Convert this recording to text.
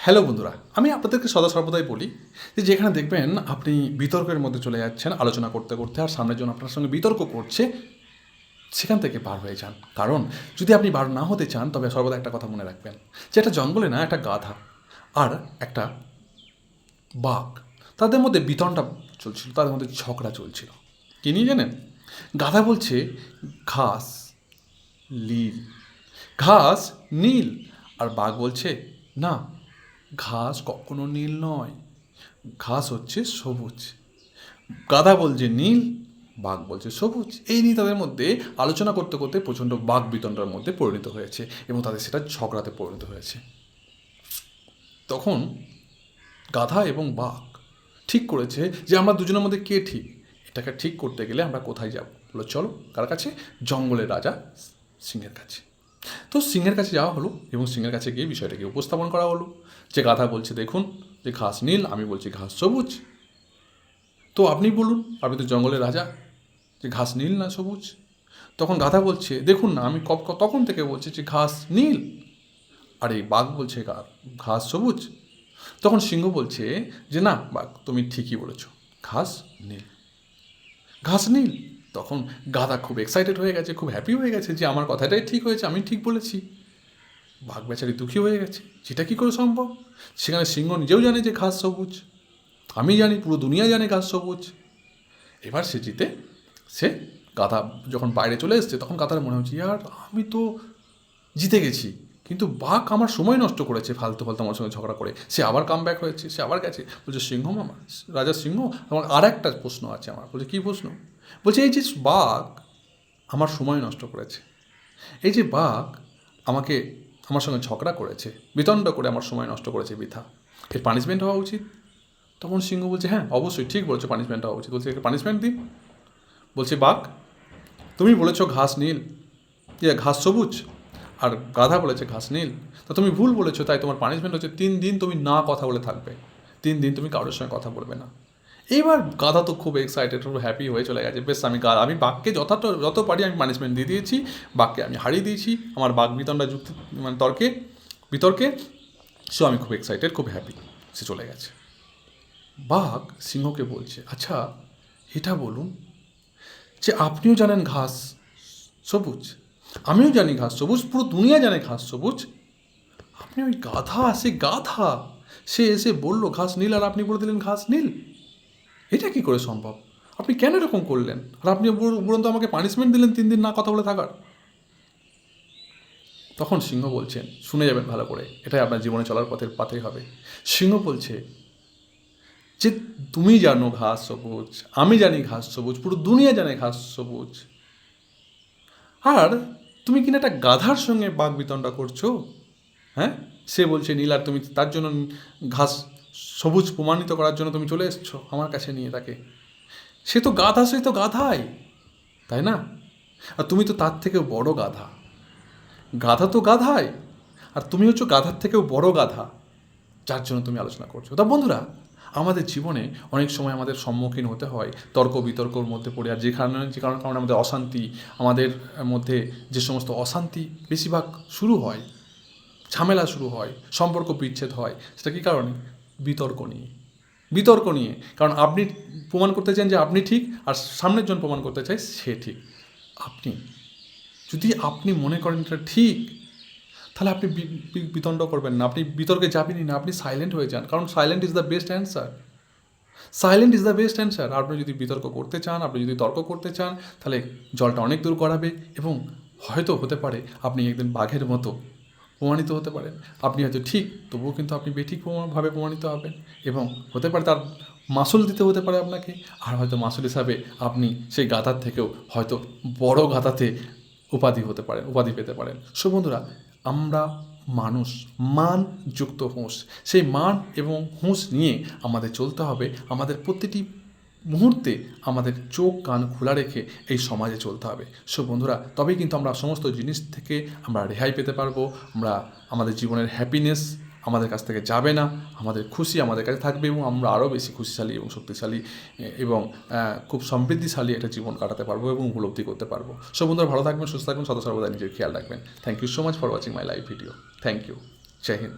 Hello বন্ধুরা, আমি আপনাদেরকে সদা সর্বদাই বলি যে যেখানে দেখবেন আপনি বিতর্কের মধ্যে চলে যাচ্ছেন, আলোচনা করতে করতে, আর সামনের জন আপনার সঙ্গে বিতর্ক করছে, সেখান থেকে বার হয়ে যান। কারণ যদি আপনি বার না হতে চান, তবে সর্বদা একটা কথা মনে রাখবেন, যে একটা জঙ্গলে না একটা গাধা আর একটা বাঘ, তাদের মধ্যে বিতনটা চলছিল, তাদের মধ্যে ঝগড়া চলছিল। কি নিয়ে জানেন? গাধা বলছে, ঘাস নীল ঘাস, নীল। আর বাঘ বলছে, না। ঘাস কখনো নীল নয়, ঘাস হচ্ছে সবুজ। গাধা বলছে নীল, বাঘ বলছে সবুজ। এই নিয়ে তাদের মধ্যে আলোচনা করতে করতে প্রচণ্ড বাঘ বিতণ্ডার মধ্যে পরিণত হয়েছে এবং তাদের সেটা ঝগড়াতে পরিণত হয়েছে। তখন গাধা এবং বাঘ ঠিক করেছে যে আমরা দুজনের মধ্যে কে ঠিক? এটাকে ঠিক করতে গেলে আমরা কোথায় যাব? বলো, চলো, কার কাছে? জঙ্গলের রাজা সিংহের কাছে। তো সিংহের কাছে যাওয়া হলো এবং সিংহের কাছে গিয়ে বিষয়টাকে উপস্থাপন করা হলো। যে গাধা বলছে, দেখুন, যে ঘাস নীল, আমি বলছি ঘাস সবুজ। তো আপনি বলুন, আপনি তো জঙ্গলের রাজা, যে ঘাস নীল না সবুজ? তখন গাধা বলছে, দেখুন না, আমি কব তখন থেকে বলছি যে ঘাস নীল। আর এই বাঘ বলছে ঘাস সবুজ। তখন সিংহ বলছে যে, না, বাঘ, তুমি ঠিকই বলেছ, ঘাস নীল। ঘাস নীল। তখন গাধা খুব এক্সাইটেড হয়ে গেছে, খুব হ্যাপি হয়ে গেছে যে আমার কথাটাই ঠিক হয়েছে, আমি ঠিক বলেছি। বাঘ বেচারি দুঃখী হয়ে গেছে সেটা কী করে সম্ভব? সেখানে সিংহ নিজেও জানে যে ঘাস সবুজ, আমি জানি, পুরো দুনিয়া জানে ঘাস সবুজ। এবার সে জিতে, সে গাধা যখন বাইরে চলে এসছে, তখন গাধার মনে হচ্ছে, ইয়ার, আমি তো জিতে গেছি। কিন্তু বাঘ আমার সময় নষ্ট করেছে ফালতু ফালতু আমার সঙ্গে ঝগড়া করে। সে আবার কাম ব্যাক হয়েছে, সে আবার গেছে। বলছে, সিংহ মামা, রাজা সিংহ, আমার আর একটা প্রশ্ন আছে আমার। বলছে, কী প্রশ্ন? বলছে, এই যে বাঘ আমার সময় নষ্ট করেছে। এই যে বাঘ আমাকে আমার সঙ্গে ঝগড়া করেছে, বিতণ্ড করে আমার সময় নষ্ট করেছে বৃথা। এর পানিশমেন্ট হওয়া উচিত? তখন সিংহ বলছে হ্যাঁ অবশ্যই, ঠিক বলছো পানিশমেন্ট হওয়া উচিত। বলছে পানিশমেন্ট দিন বলছে, বাঘ, তুমি বলেছ ঘাস নীল ইয়ে ঘাস সবুজ, আর গাধা বলেছে ঘাস নীল। তা তুমি ভুল বলেছ, তাই তোমার পানিশমেন্ট হচ্ছে তিন দিন তুমি না কথা বলে থাকবে। তিন দিন তুমি কারোর সঙ্গে কথা বলবে না। এইবার গাধা তো খুব এক্সাইটেড খুব হ্যাপি হয়ে চলে গেছে। বেশ, আমি গা- আমি বাঘকে যথার্থ, যত পারি আমি পানিশমেন্ট দিয়ে দিয়েছি। বাঘকে আমি হারিয়ে দিয়েছি। আমার বাঘ বিতণ্ডা যুক্তি মানে তর্কে, বিতর্কে সো আমি খুব এক্সাইটেড খুব হ্যাপি সে চলে গেছে। বাঘ সিংহকে বলছে আচ্ছা এটা বলুন যে আপনিও জানেন ঘাস সবুজ? আমিও জানি ঘাস সবুজ, পুরো দুনিয়া জানে ঘাস সবুজ। আপনি ওই গাধা সে গাধা, সে এসে বলল, ঘাস নীল আর আপনি বলে দিলেন ঘাস নীল। এটা কি করে সম্ভব? আপনি কেন এরকম করলেন? আর আপনি উপরন্ত আমাকে পানিশমেন্ট দিলেন তিন দিন না কথা বলে থাকার? তখন সিংহ বলছেন শুনে যাবেন ভালো করে, এটাই আপনার জীবনে চলার পথের পাথেই হবে। সিংহ বলছে, যে তুমি জানো ঘাস সবুজ, আমি জানি ঘাস সবুজ, পুরো দুনিয়া জানে ঘাস সবুজ। আর তুমি কিনা একটা গাধার সঙ্গে বাঘ বিতণ্ডা করছ? হ্যাঁ? সে বলছে, নীল, আর তুমি তার জন্য ঘাস সবুজ প্রমাণিত করার জন্য তুমি চলে এসছো আমার কাছে নিয়ে তাকে। সে তো গাধা, সে তো গাধাই, তাই না? আর তুমি তো তার থেকেও বড় গাধা। গাধা তো গাধাই, আর তুমি হচ্ছে গাধার থেকেও বড় গাধা, যার জন্য তুমি আলোচনা করছ। তা বন্ধুরা, আমাদের জীবনে অনেক সময় আমাদের সম্মুখীন হতে হয় তর্ক বিতর্কর মধ্যে পড়ে, আর যে কারণে যে কারণে কারণে আমাদের অশান্তি, আমাদের মধ্যে যে সমস্ত অশান্তি বেশিরভাগ শুরু হয়, ঝামেলা শুরু হয়, সম্পর্ক বিচ্ছেদ হয়, সেটা কী কারণে? বিতর্ক নিয়ে। বিতর্ক নিয়ে। কারণ আপনি প্রমাণ করতে চান যে আপনি ঠিক, আর সামনের জন প্রমাণ করতে চায় সে ঠিক। আপনি। যদি আপনি মনে করেন এটা ঠিক, তাহলে আপনি বিতণ্ড করবেন না। আপনি বিতর্কে যাবেনই না, আপনি সাইলেন্ট হয়ে যান। কারণ silent is the best answer silent is the best answer আপনি যদি বিতর্ক করতে চান, আপনি যদি তর্ক করতে চান, তাহলে জলটা অনেক দূর গড়াবে এবং হয়তো হতে পারে আপনি একদিন বাঘের মতো প্রমাণিত হতে পারেন আপনি হয়তো ঠিক, তবুও কিন্তু আপনি বেঠিক প্রমা- ভাবে প্রমাণিত হবেন এবং হতে পারে তার মাসুল দিতে হতে পারে আপনাকে, আর হয়তো মাসুল হিসাবে আপনি সেই গাধার থেকেও হয়তো বড় গাধাতে উপাধি হতে পারেন, উপাধি পেতে পারেন। সো বন্ধুরা, আমরা মানুষ মান যুক্ত হুঁশ সেই মান এবং হুঁশ নিয়ে আমাদের চলতে হবে। আমাদের প্রতিটি মুহূর্তে আমাদের চোখ, কান খোলা রেখে এই সমাজে চলতে হবে। সো বন্ধুরা, তবেই কিন্তু আমরা সমস্ত জিনিস থেকে আমরা রেহাই পেতে পারব। আমরা, আমাদের জীবনের হ্যাপিনেস আমাদের কাছ থেকে যাবে না। আমাদের খুশি আমাদের কাছে থাকবে এবং আমরা আরও বেশি খুশিশালী এবং শক্তিশালী এবং খুব সমৃদ্ধিশালী একটা জীবন কাটাতে পারব এবং উপলব্ধি করতে পারব। সো বন্ধুরা, ভালো থাকবেন, সুস্থ থাকবেন সদা সর্বদা নিজের খেয়াল রাখবেন। Thank you so much for watching my live video thank you Jai Hind